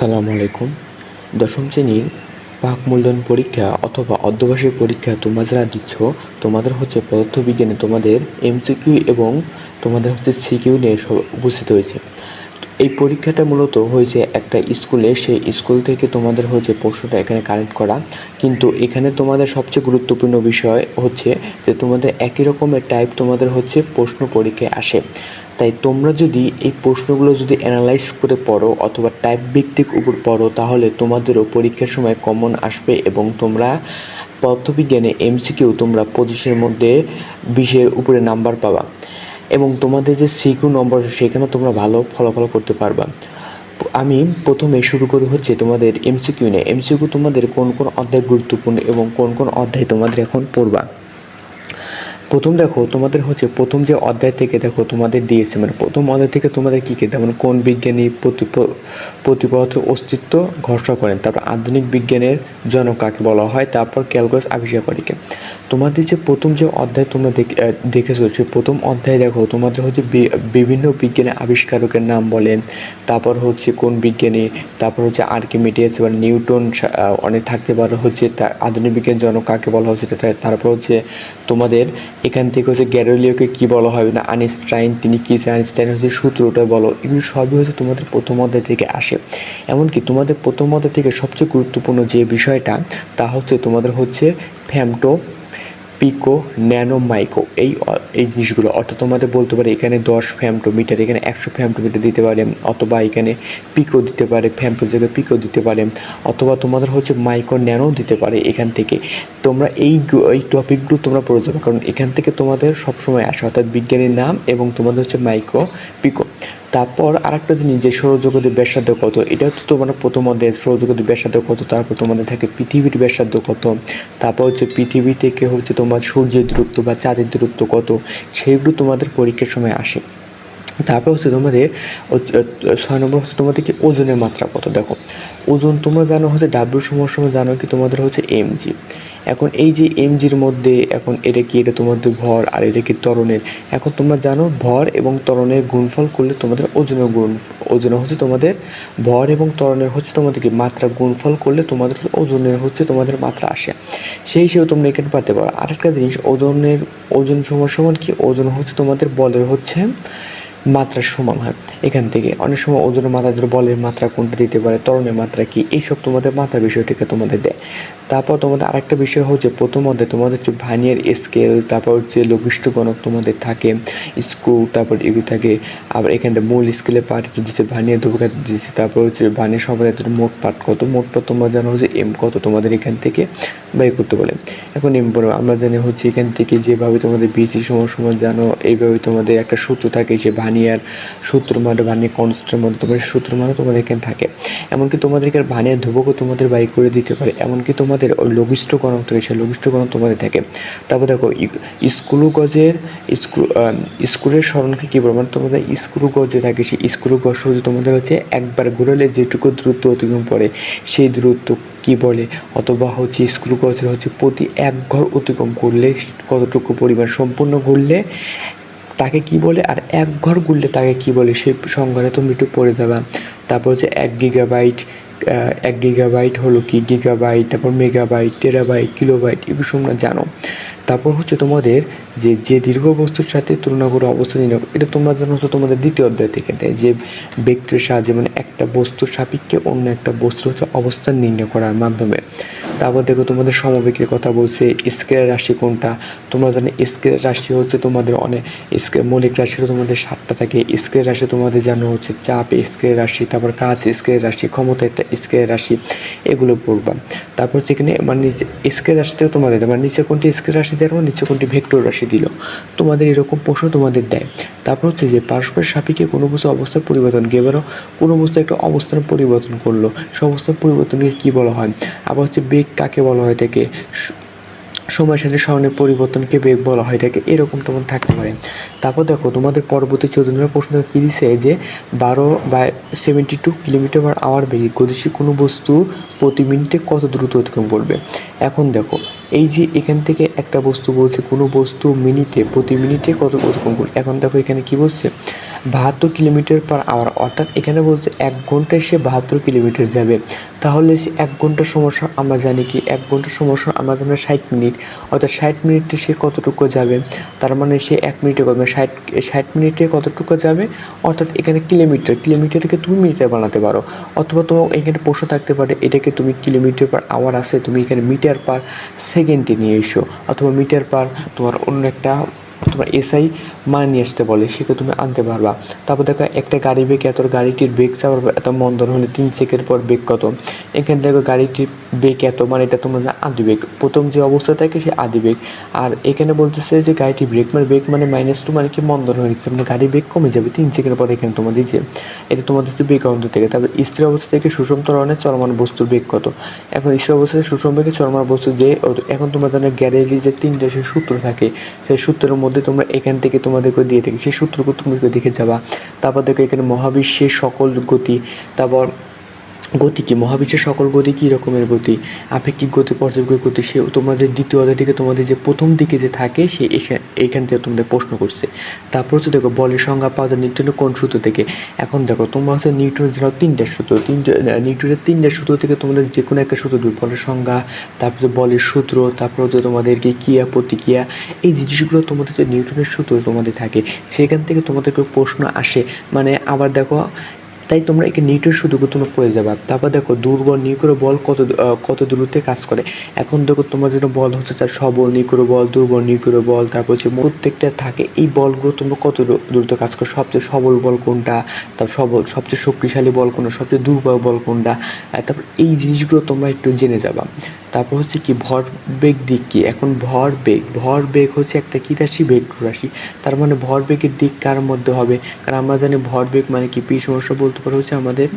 আসসালামু আলাইকুম। দশম শ্রেণির পাক মূল্যায়ন পরীক্ষা অথবা অর্ধবার্ষিক পরীক্ষা তোমরা যারা দিচ্ছ, তোমাদের হচ্ছে পদার্থবিজ্ঞানে তোমাদের এমসিকিউ এবং তোমাদের হচ্ছে সিকিউ নিয়ে সব উপস্থিত হয়েছে। এই পরীক্ষাটা মূলত হয়েছে একটা স্কুলে, সেই স্কুল থেকে তোমাদের হচ্ছে প্রশ্নটা এখানে কালেক্ট করা। কিন্তু এখানে তোমাদের সবচেয়ে গুরুত্বপূর্ণ বিষয় হচ্ছে যে তোমাদের একই রকমের টাইপ তোমাদের হচ্ছে প্রশ্ন পরীক্ষায় আসে। তাই তোমরা যদি এই প্রশ্নগুলো যদি অ্যানালাইজ করে পড়ো অথবা টাইপ ভিত্তিক উপর পড়ো, তাহলে তোমাদেরও পরীক্ষার সময় কমন আসবে এবং তোমরা পদার্থবিজ্ঞানে এমসিকিউ তোমরা পঁচিশের মধ্যে বিশের উপরে নাম্বার পাবা এবং তোমাদের যে সিকিউ নম্বর সেখানে তোমরা ভালো ফলাফল করতে পারবা। আমি প্রথমে শুরু করি হচ্ছে তোমাদের এমসিকিউ নিয়ে। এমসিকিউ তোমাদের কোন কোন অধ্যায় গুরুত্বপূর্ণ এবং কোন কোন অধ্যায় তোমাদের এখন পড়বা? প্রথম দেখো, তোমাদের হচ্ছে প্রথম যে অধ্যায় থেকে দেখো তোমাদের দিয়েছে মানে প্রথম অধ্যায় থেকে তোমাদের কী কী যেমন কোন বিজ্ঞানী প্রতিপ- প্রতিপদার্থ অস্তিত্ব ঘোষণা করেন? তারপর আধুনিক বিজ্ঞানের জনক কাকে বলা হয়? তারপর ক্যালকুলাস আবিষ্কার করে কে তোমাদের যে প্রথম যে অধ্যায় তোমরা দেখ- দেখেছ সে প্রথম অধ্যায় দেখো, তোমাদের হচ্ছে বিভিন্ন বিজ্ঞানের আবিষ্কারকের নাম বলেন। তারপর হচ্ছে কোন বিজ্ঞানী, তারপর হচ্ছে আর্কিমিডিয়াস বা নিউটন অনেক থাকতে পারে হচ্ছে আধুনিক বিজ্ঞান জনক কাকে বলা হচ্ছে? তারপর হচ্ছে তোমাদের এখান থেকে হচ্ছে গ্যারোলিওকে কী বলা হবে না, আইনস্টাইন, তিনি কি আইনস্টাইন হচ্ছে সূত্রটা বলো, এগুলো সবই হচ্ছে তোমাদের প্রথম অধ্যায় থেকে আসে। এমনকি তোমাদের প্রথম অধ্যায় থেকে সবচেয়ে গুরুত্বপূর্ণ যে বিষয়টা, তা হচ্ছে তোমাদের হচ্ছে ফ্যামটো পিকো, ন্যানো মাইক্রো এই এই জিনিসগুলো। অর্থাৎ তোমাদের বলতে পারে এখানে দশ ফ্যামটোমিটার, এখানে একশো ফ্যামটোমিটার দিতে পারে, অথবা এখানে পিকো দিতে পারে ফ্যামটোর জায়গায় পিকো দিতে পারে, অথবা তোমাদের হচ্ছে মাইক্রো ন্যানো দিতে পারে এখান থেকে। তোমরা এই এই টপিকগুলো তোমরা পড়ে যাবে, কারণ এখান থেকে তোমাদের সবসময় আসে, অর্থাৎ বিজ্ঞানীর নাম এবং তোমাদের হচ্ছে মাইক্রো পিকো। তারপর আরেকটা জিনিস, যে সৌরজগতের ব্যাসার্ধ কত, এটা হচ্ছে তোমার প্রথম অধ্যায়, সৌরজগতের ব্যাসার্ধ কত, তারপর তোমাদের থাকে পৃথিবীর ব্যাসার্ধ কত, তারপর হচ্ছে পৃথিবী থেকে হচ্ছে তোমার সূর্যের দূরত্ব বা চাঁদের দূরত্ব কত সেইগুলো তোমাদের পরীক্ষার সময় আসে। তারপর হচ্ছে তোমাদের ছয় নম্বর হচ্ছে তোমাদের কি ওজনের মাত্রা কত, দেখো। ওজন তোমরা জানো হচ্ছে ডাব্লিউ সময় জানো কি তোমাদের হচ্ছে এমজি এখন এই যে এমজির মধ্যে, এখন এটা কি? এটা তোমাদের ভর আর এটা কি ত্বরণের? এখন তোমরা জানো ভর এবং ত্বরণের গুণফল করলে তোমাদের ওজনের গুণ ওজনে হচ্ছে তোমাদের ভর এবং ত্বরণের হচ্ছে তোমাদের কি? মাত্রা গুণফল করলে তোমাদের ওজনের হচ্ছে তোমাদের মাত্রা আসে। সেই হিসেবে তোমরা এখানে পাতে পারো। আরেকটা জিনিস, ওজনের, ওজন সমান সমান কি? ওজন হচ্ছে তোমাদের বলের হচ্ছে মাত্রার সমান হয়। এখান থেকে অনেক সময় ওজনের মাত্রা ধরে, বলের মাত্রা কোনটা দিতে পারে, ত্বরণের মাত্রা কি, এইসব তোমাদের মাত্রার বিষয়টিকে তোমাদের দেয়। তারপর তোমাদের আরেকটা বিষয় হচ্ছে, প্রথম অধ্যায়ে তোমাদের হচ্ছে ভানিয়ার স্কেল তারপর হচ্ছে লঘিষ্ঠ গণক তোমাদের থাকে, স্ক্রু, তারপর এগুলো থাকে, আবার এখান থেকে মূল স্কেলে পার্ট দিচ্ছে ভানিয়ার দুর্ঘাত দিচ্ছে, তারপর হচ্ছে ভানিয়ার সম্প্রদায় মোট পার্ট কত, মোট পার্ট তোমরা জানো হচ্ছে এম কত তোমাদের এখান থেকে বাই করতে বলে। এখন এম আমরা জানি হচ্ছে এখান থেকে যেভাবে তোমাদের বিসি সময় সময় জানো, এইভাবে তোমাদের একটা সূত্র থাকে যে ভানিয়ার সূত্র মানে ভানিয়ার কনস্ট্যান্টের মধ্যে তোমাদের সূত্র মানে তোমাদের এখানে থাকে। এমনকি তোমাদেরকে ভানিয়ার ধ্রুবকও তোমাদের বাই করে দিতে পারে। এমনকি তোমাদের ওই লঘিষ্ঠ গণক থাকে সেই লঘিষ্ঠ গণক তোমাদের থাকে। তারপর দেখো স্ক্রু গজের স্ক্রুয়ের স্মরণকে কী বলব? মানে তোমাদের স্ক্রু গজে থাকে, সেই স্ক্রু গজ হচ্ছে তোমাদের হচ্ছে একবার ঘুরালে যেটুকু দ্রুত অতিক্রম করে, সেই দূরত্ব কি বলে? অথবা হচ্ছে স্ক্রু গজের হচ্ছে প্রতি এক ঘর অতিক্রম করলে কতটুকু পরিমাণ সম্পূর্ণ ঘুরলে তাকে কি বলে আর এক ঘর গুললে তাকে কি বলে সেই সংজ্ঞাটা তুমি একটু পড়ে দেবা তারপর হচ্ছে এক গিগাবাইট এক গিগাবাইট হলো কি? গিগাবাইট তারপর মেগাবাইট টেরাবাইট কিলোবাইট এগুলো তোমরা জানো। তারপর হচ্ছে তোমাদের যে যে দীর্ঘ বস্তুর সাথে তুলনা করে অবস্থা নির্ণয় এটা তোমরা জানো হচ্ছে তোমাদের দ্বিতীয় অধ্যায় থেকে দেয় যে ব্যক্তির সাহায্যে মানে একটা বস্তুর সাপেক্ষে অন্য একটা বস্তুর হচ্ছে অবস্থান নির্ণয় করার মাধ্যমে। তারপর দেখো তোমাদের সমবেগের কথা বলছে, স্কেলের রাশি কোনটা? তোমরা জানো স্কেলের রাশি হচ্ছে তোমাদের অনেক স্কেল মৌলিক রাশিও তোমাদের সাতটা থাকে। স্কেলের রাশি তোমাদের জানো হচ্ছে চাপ, স্কেলের রাশি, তারপর কাজ, স্কেলের রাশি, ক্ষমতা একটা স্কেলের রাশি, এগুলো পড়বা। তারপর এখানে মানে নিচে স্কেল রাশিতেও তোমাদের। মানে নিচে কোনটি স্কেল রাশি দেয় এবং নিচে কোনটি ভেক্টর রাশি দিল। তোমাদের এরকম প্রশ্ন তোমাদের দেয়। তারপর হচ্ছে যে পারস্পরিক সাপেক্ষে কোনো বস্তু অবস্থার পরিবর্তন কি এবারও কোনো একটা অবস্থান পরিবর্তন করল। সে অবস্থান পরিবর্তনকে কী বলা হয়? আবার হচ্ছে বেগ কাকে বলা হয় থাকে সময়ের সাথে স্মরণের পরিবর্তনকে বেগ বলা হয় থাকে এরকম তোমার থাকতে পারে। তারপর দেখো, তোমাদের পরবর্তী চৌদ্দ নম্বর প্রশ্ন কী দিছে? যে বারো বা seventy two kilometre per hour বেগে গতিশীল কোনো বস্তু প্রতি মিনিটে কত দ্রুত অতিক্রম করবে? এখন দেখো, এই যে এখান থেকে একটা বস্তু বলছে কোনো বস্তু মিনিটে, প্রতি মিনিটে কত অতিক্রম করবে? এখন দেখো এখানে কি বলছে? বাহাত্তর কিলোমিটার পার আওয়ার অর্থাৎ এখানে বলছে এক ঘন্টায় সে বাহাত্তর কিলোমিটার যাবে। তাহলে সে এক ঘণ্টার সমস্যা আমরা জানি কি? এক ঘণ্টার সমস্যা আমরা জানি ষাট মিনিট, অর্থাৎ ষাট মিনিটে সে কতটুকু যাবে? তার মানে সে এক মিনিটে করবে। ষাট ষাট মিনিটে কতটুকু যাবে? অর্থাৎ এখানে কিলোমিটার, কিলোমিটারকে তুমি মিটার বানাতে পারো, অথবা তোমার এখানে প্রশ্ন থাকতে পারে, এটাকে তুমি কিলোমিটার পার আওয়ার আছে, তুমি এখানে মিটার পার সেকেন্ডে নিয়ে এসো, অথবা মিটার পার তোমার অন্য একটা, তোমার এসআই মান নিয়ে আসতে বলে সেটা তুমি আনতে পারবা। তারপর দেখো একটা গাড়ি বেগ এত গাড়িটির বেগ চাপা, এত মন্দন হলে তিন সেকেন্ড পর বেগ কত? এখানে দেখো গাড়িটির বেগ এত মানে এটা তোমরা আদি বেগ। প্রথম যে অবস্থা থাকে সে আদি বেগ। আর এখানে বলতেছে যে গাড়িটি ব্রেক মানে বেগ মানে মাইনাস টু মানে কি মন্দন হয়ে গেছে মানে গাড়ি বেগ কমে যাবে তিন সেকেন্ড পর এখানে তোমাদের যে এটা তোমাদের হচ্ছে বেগ অন্ত থেকে। তারপর স্থির অবস্থা থেকে সুষম ত্বরণে চলমান বস্তুর বেগ কত? এখন স্থির অবস্থায় সুষম বেগে চলমান বস্তু যে, এখন তোমরা জানো গ্যারেলি যে তিনটে সে সূত্র থাকে। সেই সূত্রের মধ্যে তোমরা এখান থেকে তোমাদেরকে দিয়ে থাকি, সেই সূত্রকে তোমাদেরকে দেখে যাবা। তারপর দেখো এখানে মহাবিশ্বের সকল গতি, তারপর গতি কি? মহাবিশ্বের সকল গতি কী রকমের গতি? আপেক্ষিক গতি, পর্যায়ক্রমিক গতি, সে তোমাদের দ্বিতীয় অধ্যায় থেকে তোমাদের যে প্রথম দিকে যে থাকে, সে এখান থেকে তোমাদের প্রশ্ন করছে। তারপর হচ্ছে দেখো, বলের সংজ্ঞা পাওয়া যায় নিউটনের কোন সূত্র থেকে? এখন দেখো, তোমরা হচ্ছে নিউটনের ধরো তিনটা সূত্র। তিনটে নিউটনের তিনটা সূত্র থেকে তোমাদের যে কোনো একটা সূত্র দিবে বলের সংজ্ঞা, তারপরে বলের সূত্র, তারপর হচ্ছে তোমাদেরকে ক্রিয়া, প্রতিক্রিয়া, এই জিনিসগুলো তোমাদের যে নিউটনের সূত্র তোমাদের থাকে, সেখান থেকে তোমাদেরকে প্রশ্ন আসে। মানে আবার দেখো তাই তোমরা একে নিউটন শুধু তোমরা পড়ে যাবে। তারপর দেখো, দুর্বল নিউক্রো বল কত কত দূরত্বে কাজ করে। এখন দেখো, তোমার যেন বল হচ্ছে তার সবল নিউক্রো বল, দুর্বল নিউক্রো বল, তারপর হচ্ছে প্রত্যেকটা থাকে, এই বলগুলো তোমরা কত দূর- দূরত্বে কাজ করে? সবচেয়ে সবল বল কোনটা? তারপর সবল, সবচেয়ে শক্তিশালী বল কোনটা? সবচেয়ে দুর্বল বল কোনটা? তারপর এই জিনিসগুলো তোমরা একটু জেনে যাবা। তারপর হচ্ছে কি, ভর বেগ দিক কি? এখন ভর বেগ ভর বেগ হচ্ছে একটা কি রাশি? ভেক্টর রাশি। তার মানে ভর বেগের দিক কার মধ্যে হবে? কারণ আমরা জানি ভর বেগ মানে কি? পি সমস্যা বলতে পারো হচ্ছে আমাদের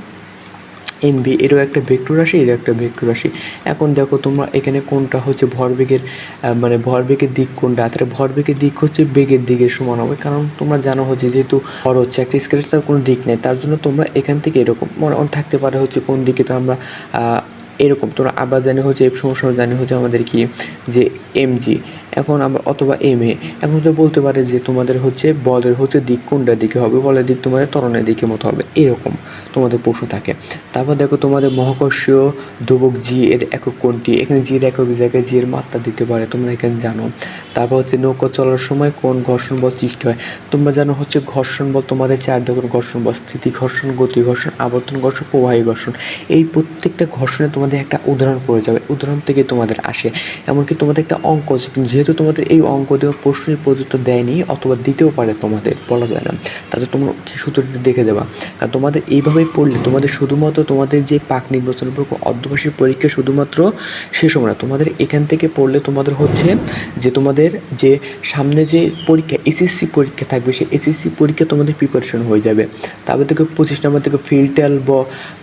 এমবি এরও একটা ভেক্টর রাশি, এরও একটা ভেক্টর রাশি। এখন দেখো তোমরা এখানে কোনটা হচ্ছে ভরবেগের মানে ভরবেগের দিক কোনটা? তাহলে ভরবেগের দিক হচ্ছে বেগের দিকের সমান হবে। কারণ তোমরা জানো হচ্ছে যেহেতু ভর হচ্ছে, একটা স্কেলের তার কোনো দিক নেই। তার জন্য তোমরা এখান থেকে এরকম, মনে থাকতে পারে হচ্ছে কোন দিকে তো আমরা এরকম। তোমরা আবার জানি হচ্ছে এফ সমস্যা জানি হচ্ছে আমাদের কি? যে এমজি এখন আমরা অথবা এম এ এখন তো বলতে পারে যে তোমাদের হচ্ছে বলের হচ্ছে দিক কোনটার দিকে হবে, বলের দিক তোমাদের তরণের দিকে মতো হবে, এরকম তোমাদের প্রশ্ন থাকে। তারপর দেখো তোমাদের মহাকর্ষীয় ধ্রুবক জি এর একক কোনটি? এখানে জি এর একক জায়গায় জি এর মাত্রা দিতে পারে, তোমরা এখানে জানো। তারপর হচ্ছে নৌকা চলার সময় কোন ঘর্ষণ বল সৃষ্টি হয়? তোমরা জানো হচ্ছে ঘর্ষণ বল তোমাদের চার ধরনের ঘর্ষণ বল, স্থিতি ঘর্ষণ, গতি ঘর্ষণ, আবর্তন ঘর্ষণ, প্রবাহী ঘর্ষণ। এই প্রত্যেকটা ঘর্ষণে তোমাদের একটা উদাহরণ পড়ে যাবে, উদাহরণ থেকে তোমাদের আসে। এমনকি তোমাদের একটা অঙ্ক কিন্তু যেহেতু তোমাদের এই অঙ্ক দেওয়া প্রশ্নের প্রযুক্ত দেয়নি, অথবা দিতেও পারে তোমাদের, বলা যায় না। তাতে তোমরা সূত্রটি দেখে দেবা। কারণ তোমাদের এইভাবেই পড়লে, তোমাদের শুধুমাত্র তোমাদের যে পাক নির্বাচন অধ্যবাসীর পরীক্ষা শুধুমাত্র শেষ হবে না। তোমাদের এখান থেকে পড়লে তোমাদের হচ্ছে যে তোমাদের যে সামনে যে পরীক্ষা এসএসসি পরীক্ষা থাকবে, সেই এসএসসি পরীক্ষা তোমাদের প্রিপারেশন হয়ে যাবে। তারপর থেকে পঁচিশ নম্বর থেকে ফিল্টার ব,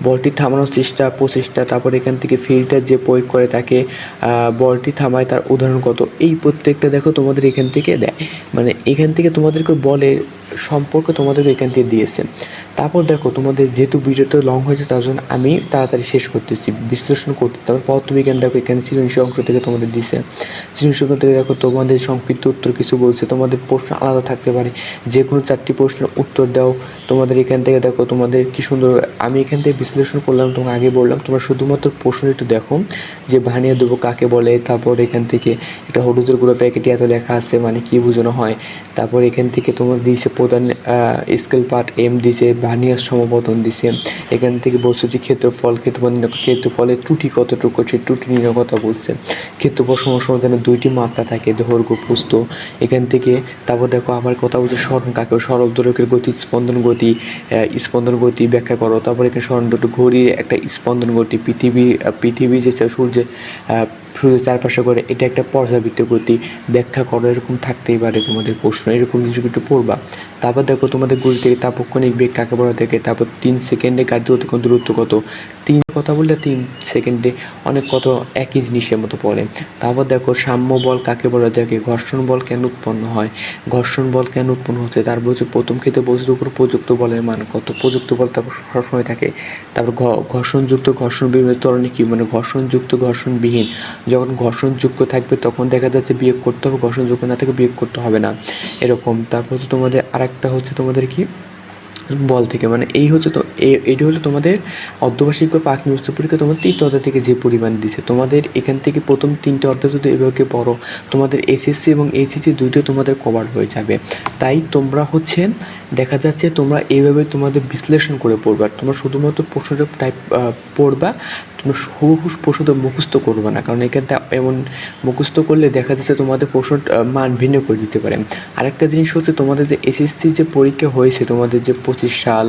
বলটি থামানোর চেষ্টা, প্রচেষ্টা, তারপর এখান থেকে ফিল্টার যে প্রয়োগ করে তাকে বলটি থামায়, তার উদাহরণ কত? এই প্রত্যেকটা দেখো তোমাদের এখান থেকে দেয়। মানে এখান থেকে তোমাদেরকে বলের সম্পর্কে তোমাদেরকে এখান থেকে দিয়েছে। তারপর দেখো, তোমাদের যেহেতু ভিডিওটা লং হয়েছে, তার জন্য আমি তাড়াতাড়ি শেষ করতেছি, বিশ্লেষণ করতে তারপর পদার্থবিজ্ঞান দেখো, এখানে সৃজনশীল অংশ থেকে তোমাদের দিছে। সৃজনশীল অংশ থেকে দেখো, তোমাদের সংক্ষিপ্ত উত্তর কিছু বলছে। তোমাদের প্রশ্ন আলাদা থাকতে পারে যে কোনো চারটি প্রশ্নের উত্তর দাও। তোমাদের এখান থেকে দেখো, তোমাদের কি সুন্দর আমি এখান থেকে বিশ্লেষণ করলাম, তোমাকে আগে বললাম, তোমরা শুধুমাত্র প্রশ্ন একটু দেখো, যে ভানিয়া দেবো কাকে বলে। তারপর এখান থেকে একটা হলুদের গুঁড়ো প্যাকেটে এত লেখা আছে মানে কি বোঝানো হয়। তারপর এখান থেকে তোমার দিয়েছে প্রধান স্কেল পার্ট এম দিছে, ভানিয়ার সমপতন দিছে। এখান থেকে বলছে যে ক্ষেত্রফল ক্ষেত্রফল ক্ষেত্রফলের ত্রুটি কতটুকু সেই ত্রুটি নির্ণয় কথা বলছে। ক্ষেত্রফল সমস্যা দুইটি মাত্রা থাকে, দৈর্ঘ্য, পুস্ত। এখান থেকে তারপর দেখো আবার কথা বলছে স্মরণ কাকে সরল দৈর্ঘ্যের গতি, স্পন্দন গতি স্পন্দন গতি ব্যাখ্যা করো। তারপর এখানে স্মরণ ঘড়ির একটা স্পন্দন গতি, পৃথিবী পৃথিবী যে সূর্যে সূর্যের চারপাশে করে এটা একটা পর্যাবৃত্ত গতি। ব্যাখ্যা করো, এরকম থাকতেই পারে তোমাদের প্রশ্ন, এরকম কিছু একটু পড়বা। তারপর দেখো তোমাদের গুলি থেকে তাপক্ষণিক বেগ কাকে বলা থেকে, তারপর তিন সেকেন্ডে গাড়িতে অতিক্রম দূরত্ব কত? তিন কথা বললে তিন সেকেন্ডে অনেক কত একই জিনিসের মতো পড়ে। তারপর দেখো সাম্য বল কাকে বলা থাকে, ঘর্ষণ বল কেন উৎপন্ন হয়? ঘর্ষণ বল কেন উৎপন্ন হচ্ছে? তারপর হচ্ছে প্রথম ক্ষেত্রে বস্তুর উপর প্রযুক্ত বলের মান কত? প্রযুক্ত বল তারপর সবসময় থাকে। তারপর ঘর্ষণযুক্ত ঘর্ষণ বিহীন ত্বরণে কি? মানে ঘর্ষণযুক্ত, ঘর্ষণবিহীন। যখন ঘর্ষণযোগ্য থাকবে, তখন দেখা যাচ্ছে বিয়োগ করতে হবে, ঘর্ষণযোগ্য না থেকে বিয়োগ করতে হবে না। এরকম। তারপর হচ্ছে তোমাদের আরেকটা হচ্ছে তোমাদের কি? বল থেকে। মানে এই হচ্ছে তো এটি হলো তোমাদের অর্ধবার্ষিক বা পাক নিউজ পরীক্ষা। তোমাদের তৃতীয় অধ্যায় থেকে যে পরিমাণ দিছে, তোমাদের এখান থেকে প্রথম তিনটে অধ্যায় যদি এভাবে পড়ো, তোমাদের এসএসসি এবং এসএসসি দুইটো তোমাদের কভার হয়ে যাবে। তাই তোমরা হচ্ছে, দেখা যাচ্ছে তোমরা এইভাবে তোমাদের বিশ্লেষণ করে পড়বা। তোমরা শুধুমাত্র প্রশ্নটা টাইপ পড়বা, তোমরা হুবহু প্রশ্নটা মুখস্থ করবে না। কারণ এখান এমন মুখস্থ করলে দেখা যাচ্ছে তোমাদের প্রশ্ন মান ভিন্ন করে দিতে পারে। আরেকটা জিনিস হচ্ছে তোমাদের যে এসএসসি যে পরীক্ষা হয়েছে, তোমাদের যে পঁচিশ সাল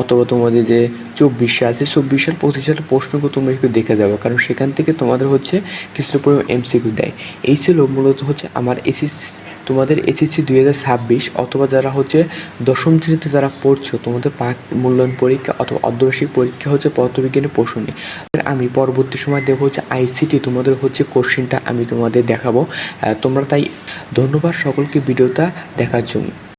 অথবা তোমাদের যে চব্বিশ সাল, সেই চব্বিশ সাল, পঁচিশ সালের প্রশ্নগুলো তোমরা একটু দেখে যাব, কারণ সেখান থেকে তোমাদের হচ্ছে কিছুটা পরিমাণ এমসিকিউ দেয়। এই ছিল মূলত হচ্ছে আমার এসএসসি তোমাদের এসএসসি দুই হাজার ছাব্বিশ অথবা যারা হচ্ছে দশম শ্রেণীতে যারা পড়ছো, তোমাদের পাক মূল্যায়ন পরীক্ষা অথবা অর্ধবার্ষিক পরীক্ষা হচ্ছে পদার্থবিজ্ঞানের প্রশ্ন আমি পরবর্তী সময় দেখব হচ্ছে আইসিটি তোমাদের হচ্ছে কোশ্চেনটা আমি তোমাদের দেখাবো। তোমরা তাই ধন্যবাদ সকলকে ভিডিওটা দেখার জন্য।